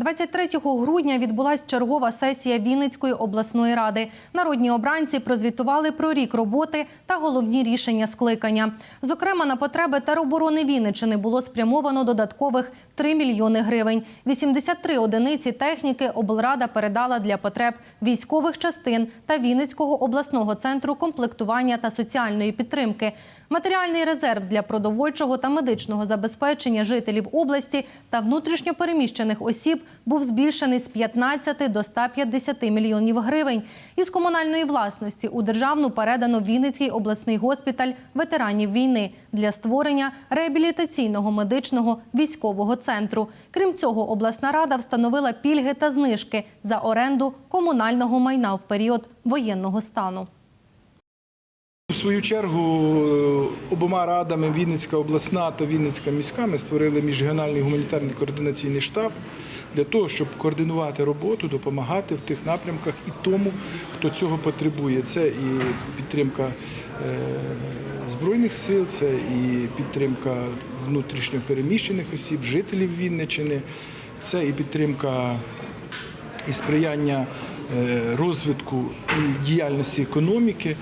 23 грудня відбулась чергова сесія Вінницької обласної ради. Народні обранці прозвітували про рік роботи та головні рішення скликання. Зокрема, на потреби тероборони Вінниччини було спрямовано додаткових 3 мільйони гривень. 83 одиниці техніки облрада передала для потреб військових частин та Вінницького обласного центру комплектування та соціальної підтримки. Матеріальний резерв для продовольчого та медичного забезпечення жителів області та внутрішньопереміщених осіб був збільшений з 15 до 150 мільйонів гривень. Із комунальної власності у державну передано Вінницький обласний госпіталь ветеранів війни для створення реабілітаційного медичного військового центру. Крім цього, обласна рада встановила пільги та знижки за оренду комунального майна в період воєнного стану. У свою чергу е, обома радами Вінницька обласна та Вінницька міська ми створили міжрегіональний гуманітарний координаційний штаб для того, щоб координувати роботу, допомагати в тих напрямках і тому, хто цього потребує. Це і підтримка е, збройних сил, це і підтримка внутрішньо переміщених осіб, жителів Вінниччини, це і підтримка і сприяння е, розвитку і діяльності економіки.